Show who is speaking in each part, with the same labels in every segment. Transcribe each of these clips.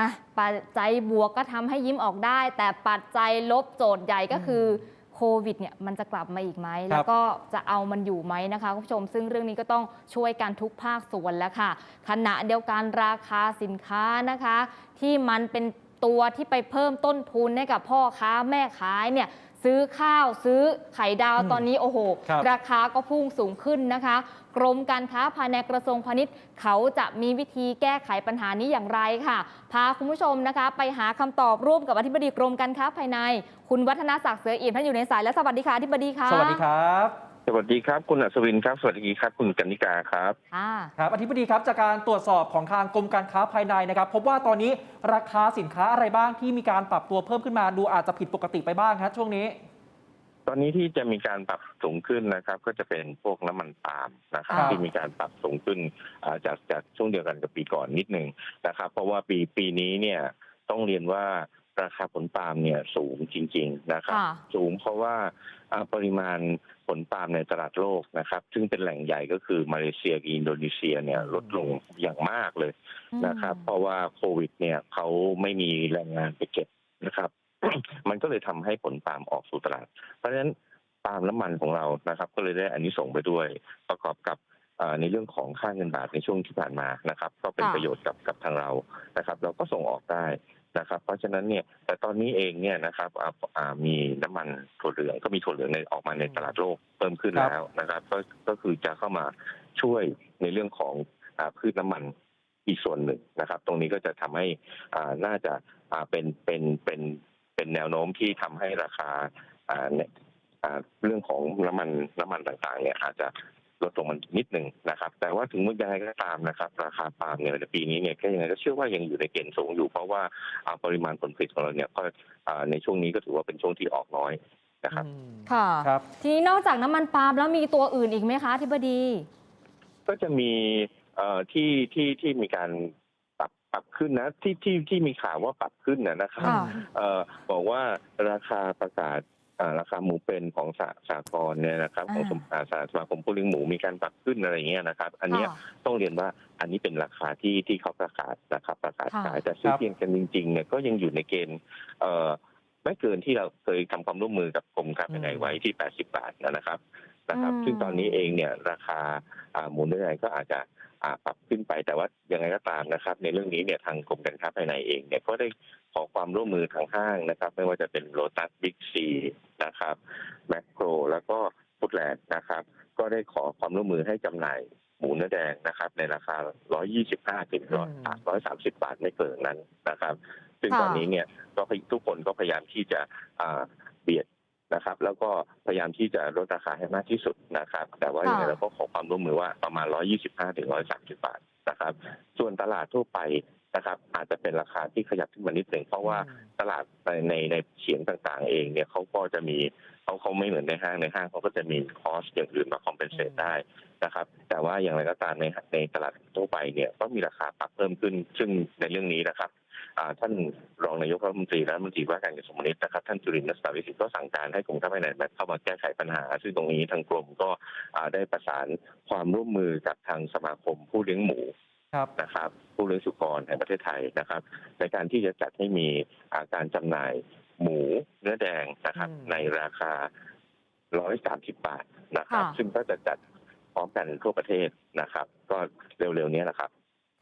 Speaker 1: อะปัจจัยบวกก็ทำให้ยิ้มออกได้ แต่ปัจจัยลบโจทย์ใหญ่ก็คือโควิดเนี่ยมันจะกลับมาอีกไหม แล้วก็จะเอามันอยู่ไหมนะคะคุณผู้ชม ซึ่งเรื่องนี้ก็ต้องช่วยกันทุกภาคส่วนแล้วค่ะ ขณะเดียวกันราคาสินค้านะคะ ที่มันเป็นตัวที่ไปเพิ่มต้นทุนให้กับพ่อค้าแม่ขายเนี่ย ซื้อข้าวซื้อไข่ดาว
Speaker 2: อืม
Speaker 1: ตอนนี้โอ้โห
Speaker 2: ครับ
Speaker 1: ราคาก็พุ่งสูงขึ้นนะคะ กรมการค้าภายในกระทรวงพาณิชย์ เขาจะมีวิธีแก้ไขปัญหานี้อย่างไรค่ะ พาคุณผู้ชมนะคะ ไปหาคำตอบร่วมกับอธิบดีกรมการค้าภายใน คุณวัฒนาศักดิ์เสืออิ่มท่านอยู่ในสายและสวัสดีค่ะอธิบดีค่ะ
Speaker 2: สวัสดีครับ
Speaker 3: สวัสดีครับ คุณอัศวินครับ สวัสดีครับ คุณกนิกาครับ
Speaker 1: ค่ะ
Speaker 2: ครับอธิบดีครับจากการตรวจสอบของทางกรมการค้าภายในนะครับ พบว่าตอนนี้ราคาสินค้าอะไรบ้างที่มีการปรับตัวเพิ่มขึ้นมาดูอาจจะผิดปกติไปบ้างครับช่วงนี้
Speaker 3: ตอนนี้ที่จะมีการปรับสูงขึ้นนะครับ ก็จะเป็นพวกน้ำมันปาล์มนะครับ
Speaker 2: ครับ
Speaker 3: ที่มีการปรับสูงขึ้นอ่าจากจากช่วงเดียวกันกับปีก่อนนิดหนึ่งนะครับ เพราะว่าปีปีนี้เนี่ยต้องเรียนว่าราคาผลปาล์มเนี่ยสูงจริง ๆนะครับ
Speaker 1: ค่ะ
Speaker 3: สูงเพราะว่าอ่าปริมาณผ ลปาล์มในตลาดโลกนะครับ ซึ่งเป็นแหล่งใหญ่ก็คือมาเลเซียกับอินโดนีเซียเนี่ยลดลงอย่างมากเลยนะครับ เพราะว่าโควิด เนี่ยเขาไม่มีแรงงานไปเก็บนะครับ มันก็เลยทำให้ผลปาล์มออกสู่ตลาด เพราะฉะนั้นปาล์มน้ำมันของเรานะครับ ก็เลยได้อันนี้ส่งส์ไปด้วยประกอบกับเอ่อในเรื่องของค่าเงินบาทในช่วงที่ผ่านมานะครับ ก็เป็น
Speaker 1: ค่ะ
Speaker 3: ประโยชน์กับกับทางเรานะครับ เราก็ส่งออกได้ นะครับ เพราะฉะนั้นเนี่ยแต่ตอนนี้เองเนี่ยนะครับอ่าอ่ามีน้ำมันถั่วเหลืองก็มีถั่วเหลืองในออกมาในตลาดโลกเพิ่มขึ้น
Speaker 2: ครับ
Speaker 3: แล้วนะครับก็ก็คือจะเข้ามาช่วยในเรื่องของอ่าพืชน้ำมันอีกส่วนหนึ่งนะครับ ตรงนี้ก็จะทำให้อ่าน่าจะอ่าเป็นเป็นเป็นเป็นแนวโน้มที่ทำให้ราคาอ่าเนี่ยอ่าเรื่องของน้ำมันน้ำมันต่างๆ เนี่ยอาจจะ ลดลงมานิดหนึ่งนะครับ แต่ว่าถึงยังไงก็ตามนะครับ ราคาปาล์มเนี่ยในปีนี้เนี่ยก็ยังไงก็เชื่อว่ายังอยู่ในเกณฑ์สูงอยู่ เพราะว่าอ่าปริมาณผลผลิตของเราเนี่ยก็อ่าในช่วงนี้ก็ถือว่าเป็นช่วงที่ออกน้อยนะครับ
Speaker 2: อืม
Speaker 1: ค่ะ
Speaker 2: ครับ
Speaker 1: ทีนี้นอกจากน้ำมันปาล์มแล้วมีตัวอื่นอีกไหมคะอธิบดี
Speaker 3: ก็จะมีเอ่อที่ที่ที่มีการปรับปรับขึ้นนะที่ที่ที่มีข่าวว่าปรับขึ้นนะนะครับ
Speaker 1: ค่ะ
Speaker 3: เอ่อบอกว่าราคาประกาศอ่า ราคาหมูเป็นของสาสากรณ์เนี่ยนะครับของสมอ่าสาสมาคมผู้เลี้ยงหมูมีการปรับขึ้นอะไรอย่างเงี้ยนะครับ อันเนี้ย
Speaker 1: ค่ะ
Speaker 3: ต้องเรียนว่าอันนี้เป็นราคาที่ที่เขาประกาศนะครับประกาศ
Speaker 1: ค่ะ
Speaker 3: ขายแต่ซื้อ
Speaker 2: ครับ
Speaker 3: เทียนกันจริงๆเนี่ยก็ยังอยู่ในเกณฑ์เอ่อไม่เกินที่เราเคยทำความร่วมมือกับกรมการภายในไว้ที่ 80 บาทนะครับนะครับ
Speaker 1: อืม
Speaker 3: ซึ่งตอนนี้เองเนี่ยราคาอ่าหมูเนื้อแดงก็อาจจะอ่าปรับขึ้นไปแต่ว่ายังไงก็ตามนะครับ ในเรื่องนี้เนี่ยทางกรมการค้าภายในเองเนี่ยก็ได้ขอความร่วมมือทางห้างนะครับ ไม่ว่าจะเป็นโ o ตัสบิ๊กซี นะครับแมคโครแล้วก็ฟุตแลนด์นะครับ ก็ได้ขอความร่วมมือให้จำหน่ายหมูเนื้อแดงนะครับ ในราคา 125ถึง
Speaker 2: อืม
Speaker 3: 130 บาทไม่เกินนั้นนะครับ ซึ่ง
Speaker 1: ค่ะ
Speaker 3: ตอนนี้เนี่ยก็ทุกคนก็พยายามที่จะอ่าเบียดนะครับ แล้วก็พยายามที่จะลดราคาให้มากที่สุดนะครับ แต่ว่ายังไง
Speaker 1: ค่ะ
Speaker 3: เราก็ขอความร่วมมือว่าประมาณ 125ถึง130 บาทนะครับ ส่วนตลาดทั่วไป นะครับ อาจจะเป็นราคาที่ขยับขึ้นมานิดหนึ่งเพราะว่าตลาดในในในเฉียงต่างๆ เองเนี่ยเขาก็จะมีเขาเขาไม่เหมือนในห้างในห้างเขาก็จะมีคอสอย่างอื่นมาคอมเพนเซต
Speaker 2: อืม
Speaker 3: ได้นะครับ แต่ว่าอย่างไรก็ตามในในตลาดทั่วไปเนี่ยก็มีราคาปรับเพิ่มขึ้น ซึ่งในเรื่องนี้นะครับอ่าท่านรองนายกรัฐมนตรีและรัฐมนตรีว่าการกระทรวงพาณิชย์นะครับท่านจุรินทร์รัตนวิสิทธิ์ก็สั่งการให้กรมการภายในเข้ามาแก้ไขปัญหา ซึ่งตรงนี้ทางกรมก็อ่าได้ประสานความร่วมมือกับทางสมาคมผู้เลี้ยงหมู
Speaker 2: ครับ
Speaker 3: นะครับผู้เลี้ยงสุกรแห่งประเทศไทยนะครับ ในการที่จะจัดให้มีอาการจำหน่ายหมูเนื้อแดงนะครับ
Speaker 2: อืม
Speaker 3: ในราคา 130 บาทนะครับ
Speaker 1: ค่ะ
Speaker 3: ซึ่งก็จะจัดพร้อมกันทั่วประเทศนะครับ ก็เร็วๆนี้แหละครับ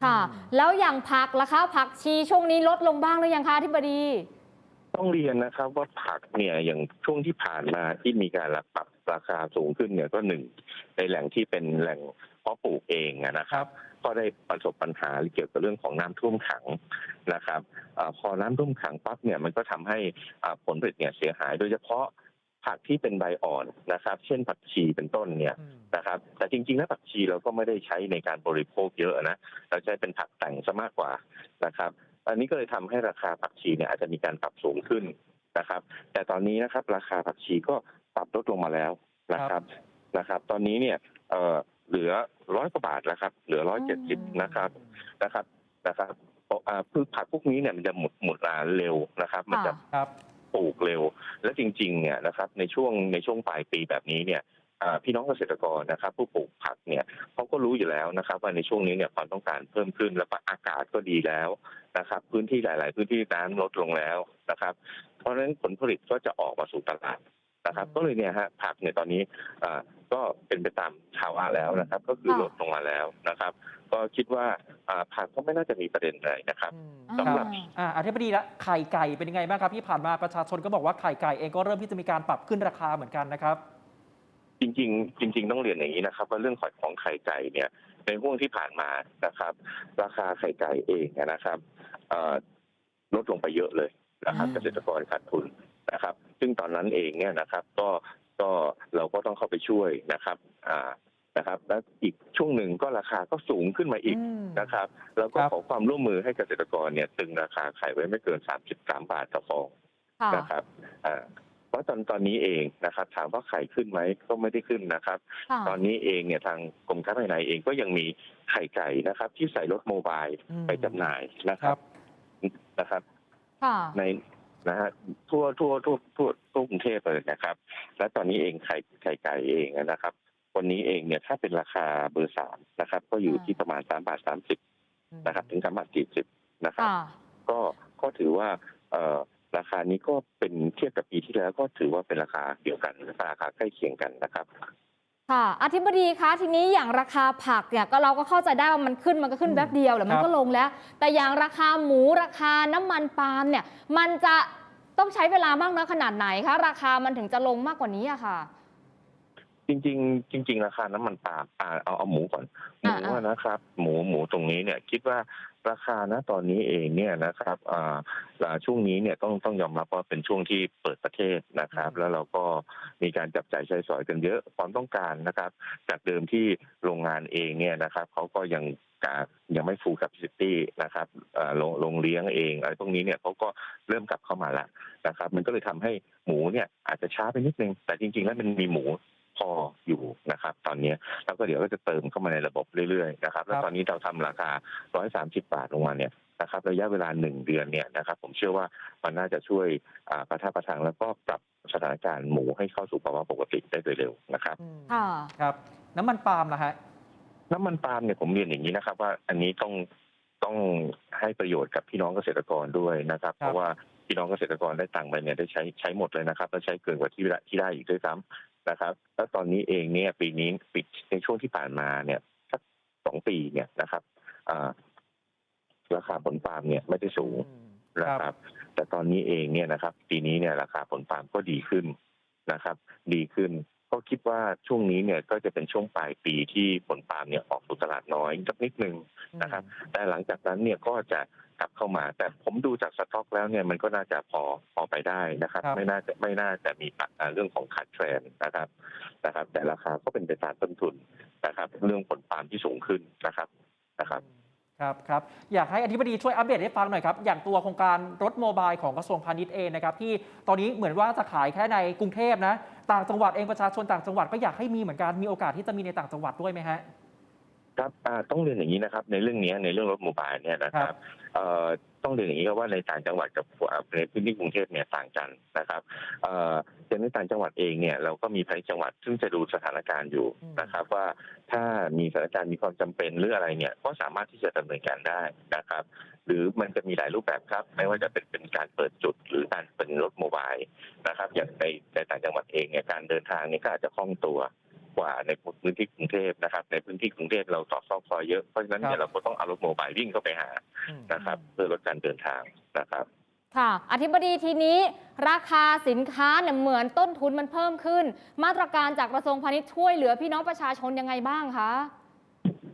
Speaker 1: ค่ะ แล้วอย่างผักล่ะคะ ผักชีช่วงนี้ลดลงบ้างหรือยังคะอธิบดี
Speaker 3: ต้องเรียนนะครับว่าผักเนี่ยอย่างช่วงที่ผ่านมาที่มีการปรับราคาสูงขึ้นเนี่ยก็หนึ่งในแหล่งที่เป็นแหล่งเพาะปลูกเองอะนะค
Speaker 2: ครั
Speaker 3: รับ
Speaker 2: บ
Speaker 3: ก็ได้ประสบปัญหาเกี่ยวกับเรื่องของน้ำท่วมขังนะครับอาพอน้ำท่วมขังปั๊บเนี่ยมันก็ทำให้อ่าผลผลิตเนี่ยเสียหายโดยเฉพาะผักที่เป็นใบอ่อนนะครับ เช่นผักชีเป็นต้นเนี่ย
Speaker 2: อืม
Speaker 3: นะครับ แต่จริงๆแล้วผักชีเราก็ไม่ได้ใช้ในการบริโภคเยอะนะเราใช้เป็นผักแต่งซะมากกว่านะครับอันนี้ก็เลยทำให้ราคาผักชีเนี่ยอาจจะมีการปรับสูงขึ้นนะครับ แต่ตอนนี้นะครับ ราคาผักชีก็ปรับลดลงมาแล้วนะครับนะครับ ตอนนี้เนี่ย เอ่อเหลือร้อยกว่าบาทแล้วครับ เหลือร้อยเจ็ดสิบ
Speaker 1: อืม
Speaker 3: นะครับนะครับนะครับเพราะอ่าพืชผักพวกนี้เนี่ยมันจะหมดหมดราเร็วนะครับ มันจะ
Speaker 1: ค่ะ
Speaker 2: ครับ
Speaker 3: ปลูกเร็ว และจริงๆเนี่ยนะครับ ในช่วงในช่วงปลายปีแบบนี้เนี่ยอ่าพี่น้องเกษตรกรนะครับ ผู้ปลูกผักเนี่ยเขาก็รู้อยู่แล้วนะครับ ว่าในช่วงนี้เนี่ยความต้องการเพิ่มขึ้นแล้วก็อากาศก็ดีแล้วนะครับ พื้นที่หลาย ๆ พื้นที่น้ำลดลงแล้วนะครับ เพราะฉะนั้นผลผลิตก็จะออกมาสู่ตลาด นะครับ
Speaker 2: อืม
Speaker 3: ก็เลยเนี่ยฮะผักเนี่ยตอนนี้อ่าก็เป็นไปตามภาวะแล้วนะครับ ก็คือ
Speaker 1: ค่ะ
Speaker 3: ลดลงมาแล้วนะครับ ก็คิดว่าอ่าผักก็ไม่น่าจะมีประเด็นอะไรนะครับ
Speaker 2: อืม
Speaker 3: สำหรับ
Speaker 2: อ่าอธิบดีละไข่ไก่เป็นยังไงบ้างครับที่ผ่านมาประชาชนก็บอกว่าไข่ไก่เองก็เริ่มที่จะมีการปรับขึ้นราคาเหมือนกันนะครับ
Speaker 3: จริง ๆ จริง ๆ ต้องเรียนอย่างนี้นะครับ ว่าเรื่องของไข่ไก่เนี่ยในห่วงที่ผ่านมานะครับ ราคาไข่ไก่เองนะครับเอ่อลดลงไปเยอะเลยนะครับ
Speaker 2: อืม
Speaker 3: เกษตรกรขาดทุน นะครับ ซึ่งตอนนั้นเองเนี่ยนะครับ ก็ก็เราก็ต้องเข้าไปช่วยนะครับอ่านะครับ แล้วอีกช่วงหนึ่งก็ราคาก็สูงขึ้นมาอีก
Speaker 2: ม
Speaker 3: นะครับ แล้วก็
Speaker 2: ครับ
Speaker 3: ขอความร่วมมือให้เกษตรกรเนี่ยตึงราคาไข่ไว้ไม่เกิน 33 บาทต่อฟอง
Speaker 1: ค่ะ
Speaker 3: นะครับอ่าเพราะตอนตอนนี้เองนะครับ ถามว่าไข่ขึ้นไหมก็ไม่ได้ขึ้นนะครับ
Speaker 1: ค่ะ
Speaker 3: ตอนนี้เองเนี่ยทางกรมค้าภายในเองก็ยังมีไข่ไก่นะครับ ที่ใส่รถโมบาย
Speaker 2: อืม
Speaker 3: ไปจำหน่ายนะค
Speaker 2: ค
Speaker 3: รั
Speaker 2: รั
Speaker 3: บบนะครับ
Speaker 1: ค่ะ
Speaker 3: ใน นะฮะทั่วทั่วทั่วทั่วทั่วกรุงเทพเลยนะครับ และตอนนี้เองไข่ไข่ไก่เองนะครับ วันนี้เองเนี่ยถ้าเป็นราคาเบอร์สามนะครับ ก็อยู่
Speaker 1: อ่า
Speaker 3: ที่ประมาณสามบาทสามสิบนะครับ ถึงสามบาทสี่สิบนะครับ
Speaker 1: ค่ะ
Speaker 3: ก็ก็ถือว่าเอ่อราคานี้ก็เป็นเทียบกับปีที่แล้วก็ถือว่าเป็นราคาเดียวกันราคาใกล้เคียงกันนะครับ
Speaker 1: ค่ะอธิบดีคะทีนี้อย่างราคาผักเนี่ยก็เราก็เข้าใจได้ว่ามันขึ้นมันก็ขึ้น
Speaker 2: อืม
Speaker 1: แป๊บเดียวแหละมัน
Speaker 2: ครับ
Speaker 1: ก็ลงแล้ว แต่อย่างราคาหมูราคาน้ำมันปาล์มเนี่ย มันจะ ต้องใช้เวลามากน้อยขนาดไหนคะ ราคามันถึงจะลงมากกว่านี้อะค่ะ
Speaker 3: จริง ๆ จริง ๆ ราคาน้ำมันปาล์มอ่าเอาเอาหมูก่อน หมู
Speaker 1: อ่า
Speaker 3: อะนะครับ หมูหมูตรงนี้เนี่ยคิดว่าราคานะตอนนี้เองเนี่ยนะครับอ่าอ่าช่วงนี้เนี่ยต้องต้องยอมรับว่าเป็นช่วงที่เปิดประเทศนะครับ
Speaker 2: อืม
Speaker 3: แล้วเราก็มีการจับจ่ายใช้สอยกันเยอะความต้องการนะครับ จากเดิมที่โรงงานเองเนี่ยนะครับเขาก็ยัง กายังไม่ full capacity นะครับอ่าโรงโรงเลี้ยงเองอะไรพวกนี้เนี่ยเขาก็เริ่มกลับเข้ามาแล้วนะครับ มันก็เลยทำให้หมูเนี่ยอาจจะช้าไปนิดนึง แต่จริง ๆ แล้วมันมีหมูพออยู่นะครับ ตอนนี้แล้วก็เดี๋ยวก็จะเติมเข้ามาในระบบเรื่อยๆนะครับ แล้วตอนนี้เราทำราคา 130 บาทลงมาเนี่ยนะครับระยะเวลาหนึ่งเดือนเนี่ยนะครับ ผมเชื่อว่ามันน่าจะช่วยอ่าประทับประทังแล้วก็ปรับสถานการณ์หมูให้เข้าสู่ภาวะปกติได้โดยเร็วนะครับ
Speaker 2: อืม
Speaker 1: ค่ะ
Speaker 2: ครับ น้ำมันปาล์มนะฮะ
Speaker 3: น้ำมันปาล์มเนี่ยผมเรียนอย่างนี้นะครับ ว่าอันนี้ต้องต้องให้ประโยชน์กับพี่น้องเกษตรกรด้วยนะครับ
Speaker 2: ครับ
Speaker 3: เพราะว่าพี่น้องเกษตรกรได้ตังค์ไปเนี่ยได้ใช้ใช้หมดเลยนะครับแล้วใช้เกินกว่าที่ได้ที่ได้อีกด้วยซ้ำนะครับ แล้วตอนนี้เองเนี่ยปีนี้ปิดในช่วงที่ผ่านมาเนี่ยสักสองปีเนี่ยนะครับอ่าราคาผลปาล์มเนี่ยไม่ได้สูง
Speaker 2: ค
Speaker 3: นะ
Speaker 2: รับ
Speaker 3: ครับ แต่ตอนนี้เองเนี่ยนะครับ ปีนี้เนี่ยราคาผลปาล์มก็ดีขึ้นนะครับ ดีขึ้น ก็คิดว่าช่วงนี้เนี่ยก็จะเป็นช่วงปลายปีที่ผลปาล์มเนี่ยออกสู่ตลาดน้อยสักนิดนึงนะครับ แต่หลังจากนั้นเนี่ยก็จะกลับเข้ามา แต่ผมดูจากสต็อกแล้วเนี่ยมันก็น่าจะพอพอไปได้นะครับ
Speaker 2: ครับ
Speaker 3: ไม่น่าจะไม่น่าจะมีปัญหาเรื่องของขาดแคลนนะครับนะครับ แต่ราคาก็เป็นไปตามต้นทุนนะครับ เรื่องผลปาล์มที่สูงขึ้นนะครับนะครับ
Speaker 2: ครับครับอยากให้อธิบดีช่วยอัปเดตให้ฟังหน่อยครับ อย่างตัวโครงการรถโมบายของกระทรวงพาณิชย์เองนะครับ ที่ตอนนี้เหมือนว่าจะขายแค่ในกรุงเทพนะ ต่างจังหวัดเองประชาชนต่างจังหวัดก็อยากให้มีเหมือนกันมีโอกาสที่จะมีในต่างจังหวัดด้วยไหมฮะ
Speaker 3: ครับอ่าต้องเรียนอย่างนี้นะครับ ในเรื่องนี้ในเรื่องรถโมบายเนี่ยนะค
Speaker 2: ครั
Speaker 3: รับบเอ่อต้องเรียนอย่างนี้ครับว่าในต่างจังหวัดกับอ่าในพื้นที่กรุงเทพเนี่ยต่างกันนะครับเอ่อแต่ในต่างจังหวัดเองเนี่ยเราก็มีภายจังหวัดซึ่งจะดูสถานการณ์อยู่
Speaker 2: อืม
Speaker 3: นะครับ ว่าถ้ามีสถานการณ์มีความจำเป็นหรืออะไรเนี่ยก็สามารถที่จะดำเนินการได้นะครับ หรือมันจะมีหลายรูปแบบครับ ไม่ว่าจะเป็นเป็นการเปิดจุดหรือการเป็นรถโมบายนะครับ อย่างในในต่างจังหวัดเองเนี่ยการเดินทางเนี่ยก็อาจจะคล่องตัว กว่าในพื้นที่กรุงเทพนะครับ ในพื้นที่กรุงเทพเราต่อซอกซอยเยอะเพราะฉะนั้นเนี่
Speaker 2: ครั
Speaker 3: ย
Speaker 2: บ
Speaker 3: เราก็ต้องเอารถโมบายวิ่งเข้าไปหานะครับ เพื่อลดการเดินทางนะครับ
Speaker 1: ค่ะอธิบดีทีนี้ราคาสินค้าเนี่ยเหมือนต้นทุนมันเพิ่มขึ้น มาตรการจากกระทรวงพาณิชย์ช่วยเหลือพี่น้องประชาชนยังไงบ้างคะ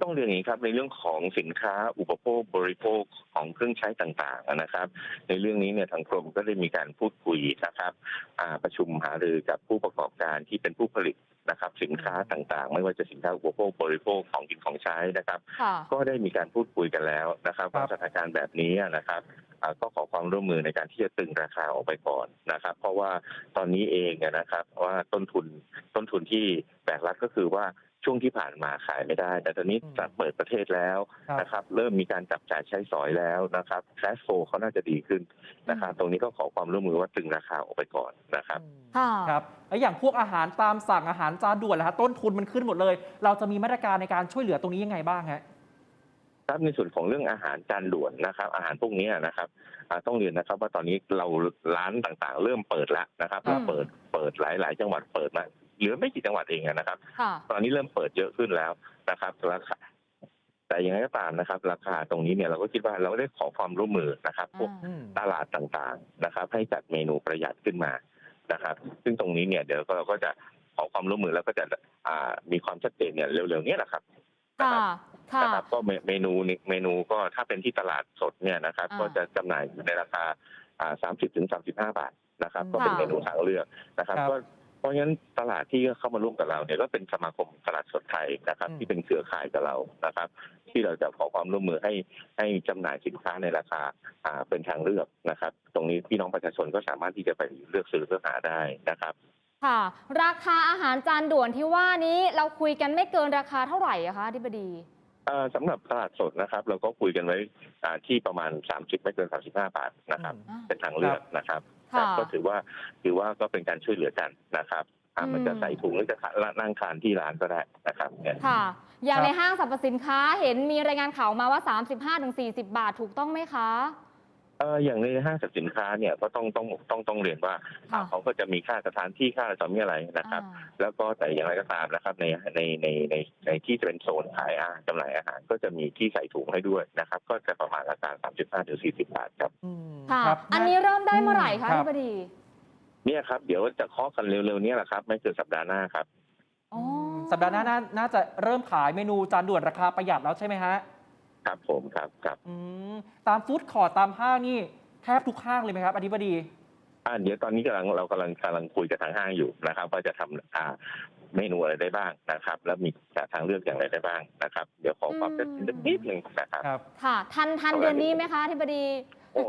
Speaker 3: ต้องเรียนอย่างนี้ครับในเรื่องของสินค้าอุปโภคบริโภคของเครื่องใช้ต่างๆนะครับ ในเรื่องนี้เนี่ยทางกรมก็ได้มีการพูดคุยนะครับอ่าประชุมหารือกับผู้ประกอบการที่เป็นผู้ผลิต นะครับสินค้าต่างๆ ไม่ว่าจะสินค้าอุปโภคบริโภคของกินของใช้นะครับ
Speaker 1: ค่ะ
Speaker 3: ก็ได้มีการพูดคุยกันแล้วนะครับ
Speaker 2: ครับ
Speaker 3: ว่าสถานการณ์แบบนี้นะครับอ่า ก็ขอความร่วมมือในการที่จะตึงราคาออกไปก่อนนะครับ เพราะว่าตอนนี้เองเนี่ยนะครับว่าต้นทุนต้นทุนที่แบกรับก็คือว่าช่วงที่ผ่านมาขายไม่ได้ แต่ตอนนี้
Speaker 2: อืม
Speaker 3: จะเปิดประเทศแล้ว
Speaker 2: ครับ
Speaker 3: นะครับ เริ่มมีการจับจ่ายใช้สอยแล้วนะครับแคสโฟเขาน่าจะดีขึ้นนะครับตรงนี้ก็ขอความร่วมมือว่าตึงราคาออกไปก่อนนะครับ
Speaker 1: ค่ะ
Speaker 2: ครับแล้วอย่างพวกอาหารตามสั่งอาหารจานด่วนนะฮะต้นทุนมันขึ้นหมดเลย เราจะมีมาตรการในการช่วยเหลือตรงนี้ยังไงบ้างฮะ
Speaker 3: ครับในส่วนของเรื่องอาหารจานด่วนนะครับ อาหารพวกนี้นะครับอ่าต้องเรียนนะครับ ว่าตอนนี้เราร้านต่างๆ เริ่มเปิดแล้วนะครับ
Speaker 2: อืม
Speaker 3: เริ่มเปิดเปิดหลาย ๆ จังหวัดเปิดมาเหลือไม่กี่จังหวัดเองอะนะครับ
Speaker 1: ค่ะ
Speaker 3: ตอนนี้เริ่มเปิดเยอะขึ้นแล้วนะครับราคาแต่ยังไงก็ตามนะครับ ราคาตรงนี้เนี่ยเราก็คิดว่าเราได้ขอความร่วมมือนะครับ พวก
Speaker 2: อืม
Speaker 3: ตลาดต่างๆนะครับ ให้จัดเมนูประหยัดขึ้นมานะครับ ซึ่งตรงนี้เนี่ยเดี๋ยวเราก็จะขอความร่วมมือแล้วก็จะอ่ามีความชัดเจนเนี่ยเร็วๆเนี้แหละครับ นะ
Speaker 1: ค่ะ
Speaker 3: ครับ
Speaker 1: ค่ะ
Speaker 3: นะครับก็เมเมนูนี่เมนูก็ถ้าเป็นที่ตลาดสดเนี่ยนะครับ
Speaker 1: อ่า
Speaker 3: ก็จะจำหน่ายในราคาอ่าสามสิบถึงสามสิบห้าบาทนะครับ ก็เป็น
Speaker 1: ค่ะ
Speaker 3: เมนูทางเลือกนะครับ
Speaker 2: ครับ
Speaker 3: ก็เพราะฉะนั้นตลาดที่เข้ามาร่วมกับเราเนี่ยก็เป็นสมาคมตลาดสดไทยนะครับ
Speaker 2: อืม
Speaker 3: ที่เป็นเครือข่ายกับเรานะครับ ที่เราจะขอความร่วมมือให้ให้จำหน่ายสินค้าในราคาอ่าเป็นทางเลือกนะครับ ตรงนี้พี่น้องประชาชนก็สามารถที่จะไปเลือกซื้อเลือกหาได้นะครับ
Speaker 1: ค่ะ ราคาอาหารจานด่วนที่ว่านี้เราคุยกันไม่เกินราคาเท่าไหร่อะคะอธิบดี
Speaker 3: เอ่อสำหรับตลาดสดนะครับ เราก็คุยกันไว้อ่าที่ประมาณ 30 ไม่เกิน 35 บาทนะครับ
Speaker 2: อืม
Speaker 3: เป็นทางเลือกนะครับ
Speaker 1: ค่ะ
Speaker 3: ครับ ก็ถือว่าถือว่าก็เป็นการช่วยเหลือกันนะครับอ่า
Speaker 1: อืม
Speaker 3: มันจะใส่ถุงหรือจะนั่งทานที่ร้านก็ได้นะครับเนี่ย
Speaker 1: ค่ะ อย่าง
Speaker 2: ครับ
Speaker 1: ในห้างสรรพสินค้าเห็นมีรายงานข่าวมาว่า 35-40 บาทถูกต้องไหมคะ
Speaker 3: เอ่ออย่างในห้างสรรพสินค้าเนี่ยก็ต้องต้องต้องต้องเรียนว่า
Speaker 1: ค่ะ
Speaker 3: เขาก็จะมีค่าสถานที่ค่าอะไรต่อมีอะไรนะครับ
Speaker 1: อ่า
Speaker 3: แล้วก็แต่อย่างไรก็ตามนะครับในในในในในที่จะเป็นโซนขายอาหารจำหน่ายอาหารก็จะมีที่ใส่ถุงให้ด้วยนะครับ ก็จะประมาณราคา35ถึง40 บาทครับ
Speaker 2: อืม
Speaker 1: ค่ะ
Speaker 2: ครับ
Speaker 1: อันนี้เริ่มได้เมื่อไหร่
Speaker 2: อื
Speaker 1: คะ
Speaker 2: ม
Speaker 1: อ
Speaker 2: ครับ
Speaker 1: ธิบดี
Speaker 3: เนี่ยครับเดี๋ยวจะเคาะกันเร็วๆเนี้แหละครับ ไม่เกินสัปดาห์หน้าครับ
Speaker 1: อ๋อ
Speaker 2: สัปดาห์หน้าน่าน่าจะเริ่มขายเมนูจานด่วนราคาประหยัดแล้วใช่ไหมฮะ
Speaker 3: ครับผมครับครับ
Speaker 2: อืมตามฟู้ดคอร์ตตามห้างนี่แทบทุกห้างเลยไหมครับอธิบดี
Speaker 3: อ่าเดี๋ยวตอนนี้กำลังเรากำลังกำลังคุยกับทางห้างอยู่นะครับว่าจะทำอ่าเมนูอะไรได้บ้างนะครับ แล้วมีทางเลือกอย่างไรได้บ้างนะครับ เดี๋ยวขอความชัดเจนนิดนึงนะครับ
Speaker 2: ครับ
Speaker 1: ค่ะ ทันทันเดือนนี้ไหมคะอธิบดี
Speaker 3: โอ้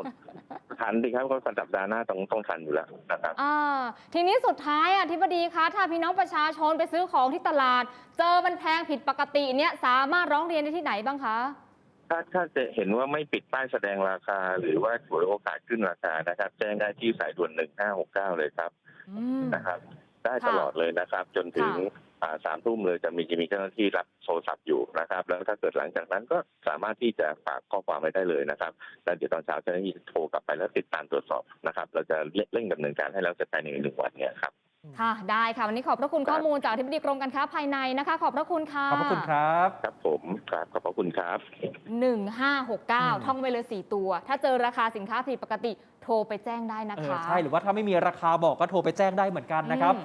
Speaker 3: ทันดิครับก็สัปดาห์หน้าต้องต้องทันอยู่แล้วนะครับ
Speaker 1: อ่าทีนี้สุดท้ายอะอธิบดีคะถ้าพี่น้องประชาชนไปซื้อของที่ตลาด เจอมันแพงผิดปกติเนี่ยสามารถร้องเรียนได้ที่ไหนบ้างคะ
Speaker 3: ถ้าถ้าจะเห็นว่าไม่ปิดป้ายแสดงราคา หรือว่าฉวยโอกาสขึ้นราคานะครับ แจ้งได้ที่สายด่วนหนึ่งห้าหกเก้าเลยครับ
Speaker 1: อืม
Speaker 3: นะครับ ได้
Speaker 1: ค่ะ
Speaker 3: ตลอดเลยนะครับ จนถึง
Speaker 1: ค่ะ
Speaker 3: อ่าสามทุ่มเลยจะมีจะมีเจ้าหน้าที่รับโทรศัพท์อยู่นะครับ แล้วถ้าเกิดหลังจากนั้นก็สามารถที่จะฝากข้อความไว้ได้เลยนะครับแล้วเดี๋ยวตอนเช้าเจ้าหน้าที่โทรกลับไปแล้วติดตามตรวจสอบนะครับ เราจะเร่งดำเนินการให้แล้วเสร็จภายในหนึ่งวันเนี่ยครับ
Speaker 1: ค่ะ ได้ค่ะ วันนี้ขอบพระคุณ
Speaker 3: ครับ
Speaker 1: ข้อมูลจากอธิบดีกรมการค้าภายในนะคะ ขอบพระคุณค่ะ
Speaker 2: ขอบพระคุณครับ
Speaker 3: ครับผมครับขอบพระคุณครับ
Speaker 2: ม
Speaker 1: 1569 ท่องไปเลย 4 ตัว ถ้าเจอราคาสินค้าผิดปกติโทรไปแจ้งได้นะ
Speaker 2: เออ
Speaker 1: คะ
Speaker 2: ใช่ หรือว่าถ้าไม่มีราคาบอกก็โทรไปแจ้งได้เหมือนกันนะครับ
Speaker 1: อืม